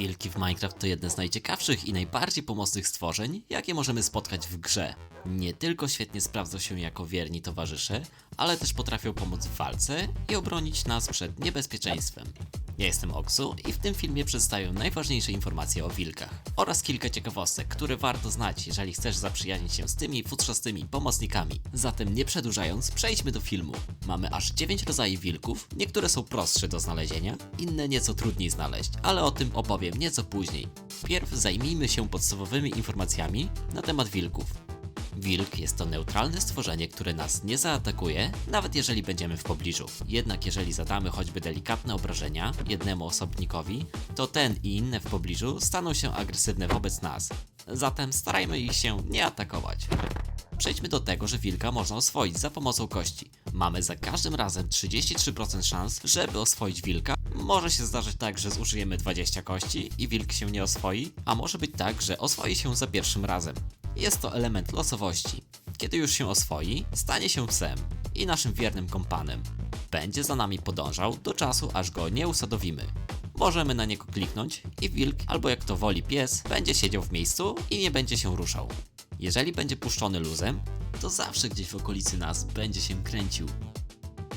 Wilki w Minecraft to jedne z najciekawszych i najbardziej pomocnych stworzeń, jakie możemy spotkać w grze. Nie tylko świetnie sprawdzą się jako wierni towarzysze, ale też potrafią pomóc w walce i obronić nas przed niebezpieczeństwem. Ja jestem Oksu i w tym filmie przedstawię najważniejsze informacje o wilkach oraz kilka ciekawostek, które warto znać, jeżeli chcesz zaprzyjaźnić się z tymi futrzastymi pomocnikami. Zatem nie przedłużając, przejdźmy do filmu. Mamy aż 9 rodzajów wilków, niektóre są prostsze do znalezienia, inne nieco trudniej znaleźć, ale o tym opowiem nieco później. Pierw zajmijmy się podstawowymi informacjami na temat wilków. Wilk jest to neutralne stworzenie, które nas nie zaatakuje, nawet jeżeli będziemy w pobliżu. Jednak jeżeli zadamy choćby delikatne obrażenia jednemu osobnikowi, to ten i inne w pobliżu staną się agresywne wobec nas. Zatem starajmy ich się nie atakować. Przejdźmy do tego, że wilka można oswoić za pomocą kości. Mamy za każdym razem 33% szans, żeby oswoić wilka. Może się zdarzyć tak, że zużyjemy 20 kości i wilk się nie oswoi, a może być tak, że oswoi się za pierwszym razem. Jest to element losowości. Kiedy już się oswoi, stanie się psem i naszym wiernym kompanem. Będzie za nami podążał do czasu, aż go nie usadowimy. Możemy na niego kliknąć i wilk, albo jak to woli pies, będzie siedział w miejscu i nie będzie się ruszał. Jeżeli będzie puszczony luzem, to zawsze gdzieś w okolicy nas będzie się kręcił.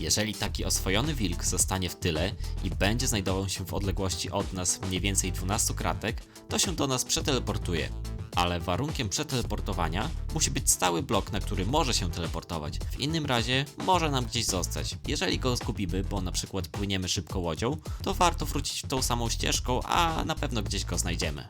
Jeżeli taki oswojony wilk zostanie w tyle i będzie znajdował się w odległości od nas mniej więcej 12 kratek, to się do nas przeteleportuje. Ale warunkiem przeteleportowania musi być stały blok, na który może się teleportować. W innym razie może nam gdzieś zostać. Jeżeli go zgubimy, bo na przykład płyniemy szybko łodzią, to warto wrócić tą samą ścieżką, a na pewno gdzieś go znajdziemy.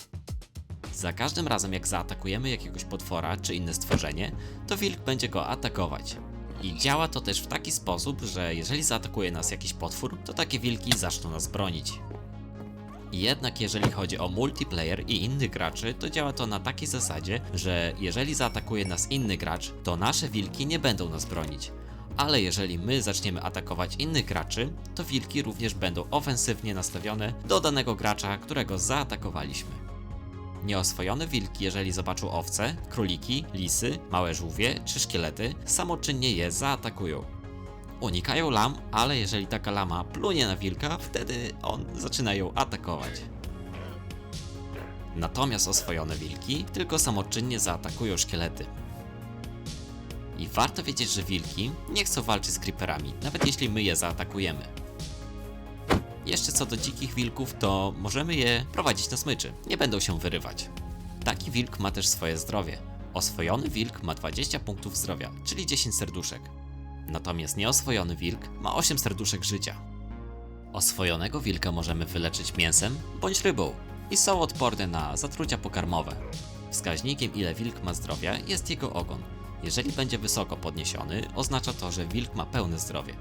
Za każdym razem jak zaatakujemy jakiegoś potwora czy inne stworzenie, to wilk będzie go atakować. I działa to też w taki sposób, że jeżeli zaatakuje nas jakiś potwór, to takie wilki zaczną nas bronić. Jednak jeżeli chodzi o multiplayer i innych graczy, to działa to na takiej zasadzie, że jeżeli zaatakuje nas inny gracz, to nasze wilki nie będą nas bronić. Ale jeżeli my zaczniemy atakować innych graczy, to wilki również będą ofensywnie nastawione do danego gracza, którego zaatakowaliśmy. Nieoswojone wilki, jeżeli zobaczą owce, króliki, lisy, małe żółwie czy szkielety, samoczynnie je zaatakują. Unikają lam, ale jeżeli taka lama plunie na wilka, wtedy on zaczyna ją atakować. Natomiast oswojone wilki tylko samoczynnie zaatakują szkielety. I warto wiedzieć, że wilki nie chcą walczyć z creeperami, nawet jeśli my je zaatakujemy. Jeszcze co do dzikich wilków, to możemy je prowadzić na smyczy, nie będą się wyrywać. Taki wilk ma też swoje zdrowie. Oswojony wilk ma 20 punktów zdrowia, czyli 10 serduszek. Natomiast nieoswojony wilk ma 8 serduszek życia. Oswojonego wilka możemy wyleczyć mięsem bądź rybą i są odporne na zatrucia pokarmowe. Wskaźnikiem ile wilk ma zdrowia jest jego ogon. Jeżeli będzie wysoko podniesiony, oznacza to, że wilk ma pełne zdrowie.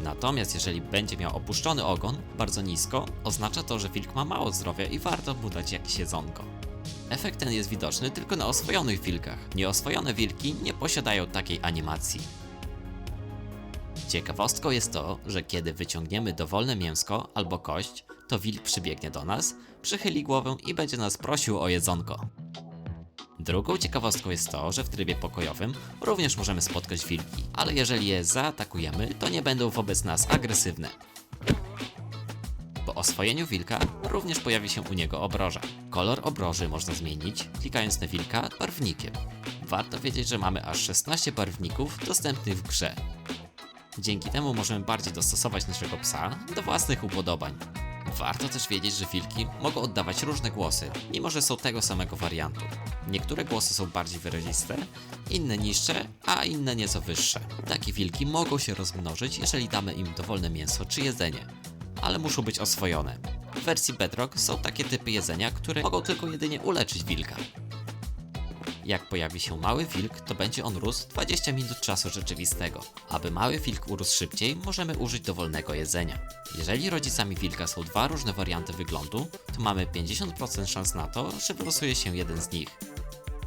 Natomiast jeżeli będzie miał opuszczony ogon bardzo nisko, oznacza to, że wilk ma mało zdrowia i warto mu dać jakieś jedzonko. Efekt ten jest widoczny tylko na oswojonych wilkach. Nieoswojone wilki nie posiadają takiej animacji. Ciekawostką jest to, że kiedy wyciągniemy dowolne mięsko albo kość, to wilk przybiegnie do nas, przychyli głowę i będzie nas prosił o jedzonko. Drugą ciekawostką jest to, że w trybie pokojowym również możemy spotkać wilki, ale jeżeli je zaatakujemy, to nie będą wobec nas agresywne. Po oswojeniu wilka również pojawi się u niego obroża. Kolor obroży można zmienić, klikając na wilka barwnikiem. Warto wiedzieć, że mamy aż 16 barwników dostępnych w grze. Dzięki temu możemy bardziej dostosować naszego psa do własnych upodobań. Warto też wiedzieć, że wilki mogą oddawać różne głosy, mimo że są tego samego wariantu. Niektóre głosy są bardziej wyraziste, inne niższe, a inne nieco wyższe. Takie wilki mogą się rozmnożyć, jeżeli damy im dowolne mięso czy jedzenie, ale muszą być oswojone. W wersji Bedrock są takie typy jedzenia, które mogą tylko jedynie uleczyć wilka. Jak pojawi się mały wilk, to będzie on rósł 20 minut czasu rzeczywistego. Aby mały wilk urósł szybciej, możemy użyć dowolnego jedzenia. Jeżeli rodzicami wilka są dwa różne warianty wyglądu, to mamy 50% szans na to, że wylosuje się jeden z nich.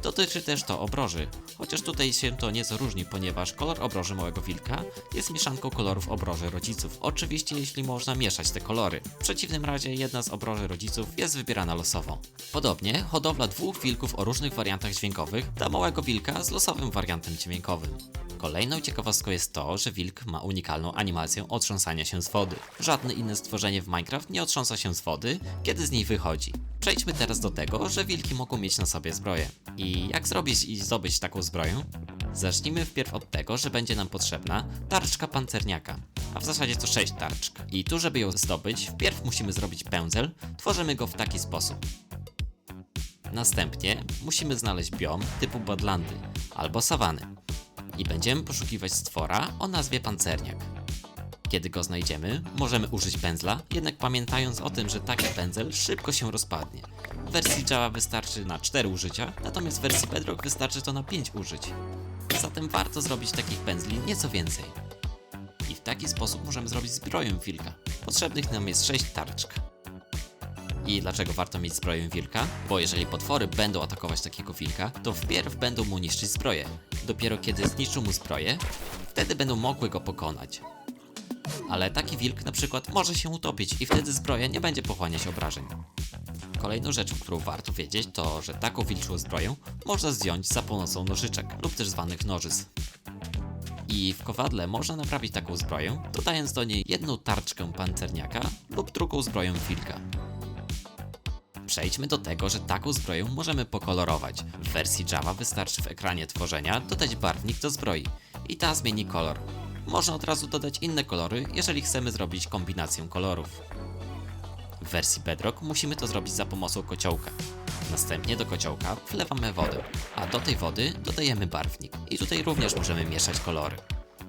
Dotyczy też to obroży, chociaż tutaj się to nieco różni, ponieważ kolor obroży małego wilka jest mieszanką kolorów obroży rodziców. Oczywiście jeśli można mieszać te kolory. W przeciwnym razie jedna z obroży rodziców jest wybierana losowo. Podobnie hodowla dwóch wilków o różnych wariantach dźwiękowych da małego wilka z losowym wariantem dźwiękowym. Kolejną ciekawostką jest to, że wilk ma unikalną animację otrząsania się z wody. Żadne inne stworzenie w Minecraft nie otrząsa się z wody, kiedy z niej wychodzi. Przejdźmy teraz do tego, że wilki mogą mieć na sobie zbroję. I jak zrobić i zdobyć taką zbroję? Zacznijmy wpierw od tego, że będzie nam potrzebna tarczka pancerniaka. A w zasadzie to 6 tarczk. I tu, żeby ją zdobyć, wpierw musimy zrobić pędzel. Tworzymy go w taki sposób. Następnie musimy znaleźć biom typu Badlandy albo sawany i będziemy poszukiwać stwora o nazwie pancerniak. Kiedy go znajdziemy, możemy użyć pędzla, jednak pamiętając o tym, że taki pędzel szybko się rozpadnie. W wersji Java wystarczy na 4 użycia, natomiast w wersji Bedrock wystarczy to na 5 użyć. Zatem warto zrobić takich pędzli nieco więcej. I w taki sposób możemy zrobić zbroję wilka. Potrzebnych nam jest 6 tarczk. I dlaczego warto mieć zbroję wilka? Bo jeżeli potwory będą atakować takiego wilka, to wpierw będą mu niszczyć zbroję. Dopiero kiedy zniszczą mu zbroję, wtedy będą mogły go pokonać. Ale taki wilk na przykład może się utopić i wtedy zbroja nie będzie pochłaniać obrażeń. Kolejną rzeczą, którą warto wiedzieć, to, że taką wilczą zbroję można zdjąć za pomocą nożyczek lub też zwanych nożyc. I w kowadle można naprawić taką zbroję, dodając do niej jedną tarczkę pancerniaka lub drugą zbroję wilka. Przejdźmy do tego, że taką zbroję możemy pokolorować. W wersji Java wystarczy w ekranie tworzenia dodać barwnik do zbroi i ta zmieni kolor. Można od razu dodać inne kolory, jeżeli chcemy zrobić kombinację kolorów. W wersji Bedrock musimy to zrobić za pomocą kociołka. Następnie do kociołka wlewamy wodę, a do tej wody dodajemy barwnik. I tutaj również możemy mieszać kolory.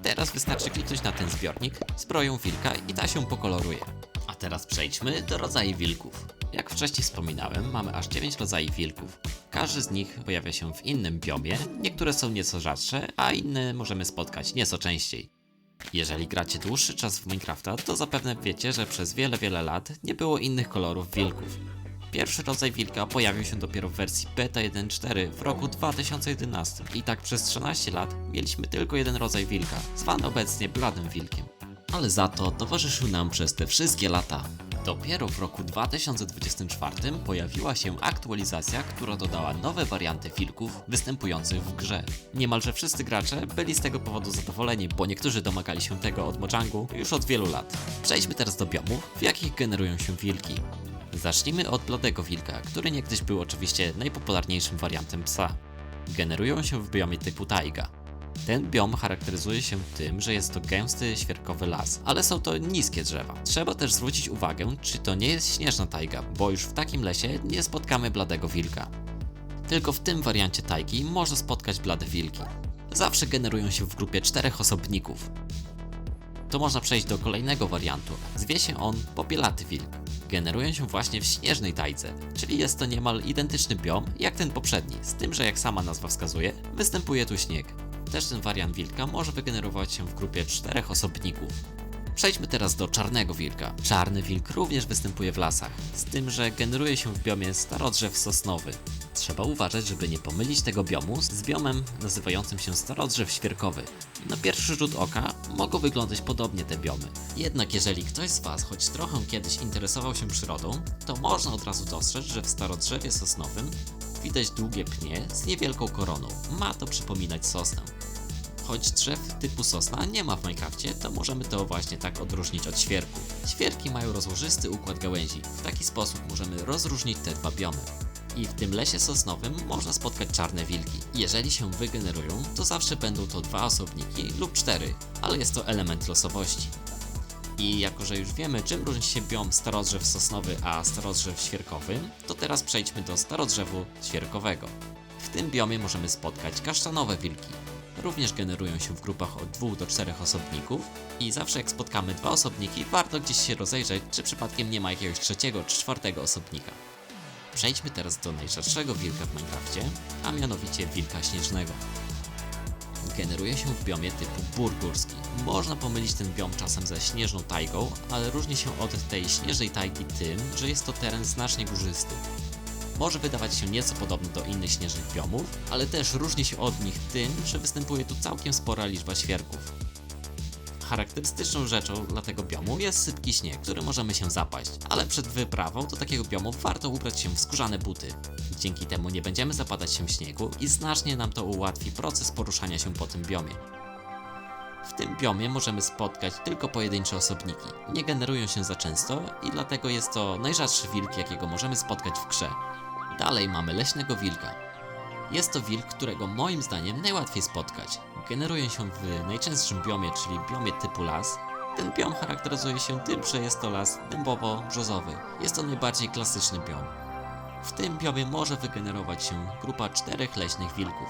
Teraz wystarczy kliknąć na ten zbiornik, zbroją wilka i ta się pokoloruje. A teraz przejdźmy do rodzajów wilków. Jak wcześniej wspominałem, mamy aż 9 rodzajów wilków. Każdy z nich pojawia się w innym biomie, niektóre są nieco rzadsze, a inne możemy spotkać nieco częściej. Jeżeli gracie dłuższy czas w Minecrafta, to zapewne wiecie, że przez wiele, wiele lat nie było innych kolorów wilków. Pierwszy rodzaj wilka pojawił się dopiero w wersji beta 1.4 w roku 2011 i tak przez 13 lat mieliśmy tylko jeden rodzaj wilka, zwany obecnie bladym wilkiem. Ale za to towarzyszył nam przez te wszystkie lata. Dopiero w roku 2024 pojawiła się aktualizacja, która dodała nowe warianty wilków występujących w grze. Niemalże wszyscy gracze byli z tego powodu zadowoleni, bo niektórzy domagali się tego od Mojangu już od wielu lat. Przejdźmy teraz do biomów, w jakich generują się wilki. Zacznijmy od bladego wilka, który niegdyś był oczywiście najpopularniejszym wariantem psa. Generują się w biomie typu taiga. Ten biom charakteryzuje się tym, że jest to gęsty, świerkowy las, ale są to niskie drzewa. Trzeba też zwrócić uwagę, czy to nie jest śnieżna tajga, bo już w takim lesie nie spotkamy bladego wilka. Tylko w tym wariancie tajgi można spotkać blade wilki. Zawsze generują się w grupie czterech osobników. To można przejść do kolejnego wariantu. Zwie się on Popielaty Wilk. Generują się właśnie w śnieżnej tajdze, czyli jest to niemal identyczny biom jak ten poprzedni, z tym, że jak sama nazwa wskazuje, występuje tu śnieg. Też ten wariant wilka może wygenerować się w grupie czterech osobników. Przejdźmy teraz do czarnego wilka. Czarny wilk również występuje w lasach, z tym, że generuje się w biomie starodrzew sosnowy. Trzeba uważać, żeby nie pomylić tego biomu z biomem nazywającym się starodrzew świerkowy. Na pierwszy rzut oka mogą wyglądać podobnie te biomy. Jednak jeżeli ktoś z Was choć trochę kiedyś interesował się przyrodą, to można od razu dostrzec, że w starodrzewie sosnowym widać długie pnie z niewielką koroną. Ma to przypominać sosnę. Choć drzew typu sosna nie ma w Minecrafcie, to możemy to właśnie tak odróżnić od świerku. Świerki mają rozłożysty układ gałęzi. W taki sposób możemy rozróżnić te dwa biomy. I w tym lesie sosnowym można spotkać czarne wilki. Jeżeli się wygenerują, to zawsze będą to dwa osobniki lub cztery, ale jest to element losowości. I jako, że już wiemy, czym różni się biom starodrzew sosnowy a starodrzew świerkowy, to teraz przejdźmy do starodrzewu świerkowego. W tym biomie możemy spotkać kasztanowe wilki. Również generują się w grupach od 2 do 4 osobników i zawsze jak spotkamy dwa osobniki, warto gdzieś się rozejrzeć, czy przypadkiem nie ma jakiegoś trzeciego czy czwartego osobnika. Przejdźmy teraz do najrzadszego wilka w Minecrafcie, a mianowicie wilka śnieżnego generuje się w biomie typu burgurski. Można pomylić ten biom czasem ze śnieżną tajgą, ale różni się od tej śnieżnej tajgi tym, że jest to teren znacznie górzysty. może wydawać się nieco podobny do innych śnieżnych biomów, ale też różni się od nich tym, że występuje tu całkiem spora liczba świerków. Charakterystyczną rzeczą dla tego biomu jest sypki śnieg, który możemy się zapaść, ale przed wyprawą do takiego biomu warto ubrać się w skórzane buty. Dzięki temu nie będziemy zapadać się w śniegu i znacznie nam to ułatwi proces poruszania się po tym biomie. W tym biomie możemy spotkać tylko pojedyncze osobniki. Nie generują się za często i dlatego jest to najrzadszy wilk, jakiego możemy spotkać w grze. Dalej mamy leśnego wilka. Jest to wilk, którego moim zdaniem najłatwiej spotkać. Generuje się w najczęstszym biomie, czyli biomie typu las. Ten biom charakteryzuje się tym, że jest to las dębowo-brzozowy. Jest to najbardziej klasyczny biom. W tym biomie może wygenerować się grupa czterech leśnych wilków.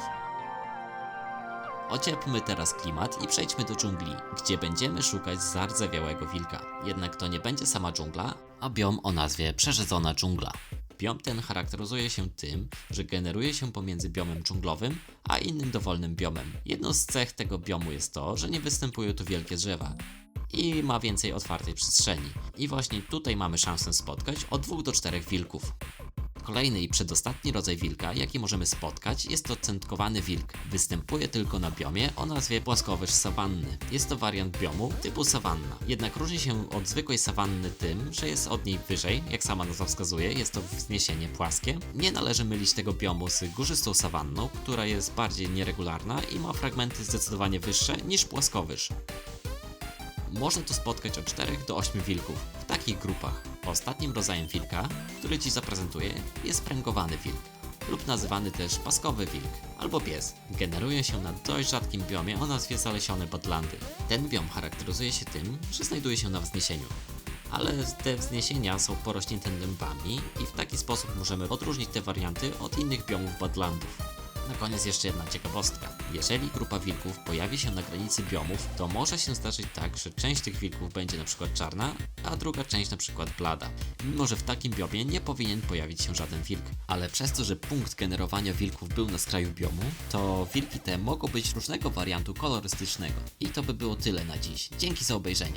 Ociepmy teraz klimat i przejdźmy do dżungli, gdzie będziemy szukać zardzewiałego wilka. Jednak to nie będzie sama dżungla, a biom o nazwie Przerzedzona dżungla. Biom ten charakteryzuje się tym, że generuje się pomiędzy biomem dżunglowym a innym dowolnym biomem. Jedną z cech tego biomu jest to, że nie występują tu wielkie drzewa i ma więcej otwartej przestrzeni. I właśnie tutaj mamy szansę spotkać od 2 do 4 wilków. Kolejny i przedostatni rodzaj wilka, jaki możemy spotkać, jest to centkowany wilk. Występuje tylko na biomie o nazwie płaskowyż sawanny. Jest to wariant biomu typu sawanna. Jednak różni się od zwykłej sawanny tym, że jest od niej wyżej, jak sama nazwa wskazuje, jest to wzniesienie płaskie. Nie należy mylić tego biomu z górzystą sawanną, która jest bardziej nieregularna i ma fragmenty zdecydowanie wyższe niż płaskowyż. Można tu spotkać od 4 do 8 wilków w takich grupach. Ostatnim rodzajem wilka, który Ci zaprezentuję, jest pręgowany wilk lub nazywany też paskowy wilk albo pies. Generuje się na dość rzadkim biomie o nazwie zalesione Badlandy. Ten biom charakteryzuje się tym, że znajduje się na wzniesieniu. Ale te wzniesienia są porośnięte dębami i w taki sposób możemy odróżnić te warianty od innych biomów Badlandów. Na koniec jeszcze jedna ciekawostka. Jeżeli grupa wilków pojawi się na granicy biomów, to może się zdarzyć tak, że część tych wilków będzie przykład czarna, a druga część przykład blada. Mimo, że w takim biomie nie powinien pojawić się żaden wilk. Ale przez to, że punkt generowania wilków był na skraju biomu, to wilki te mogą być różnego wariantu kolorystycznego. I to by było tyle na dziś. Dzięki za obejrzenie.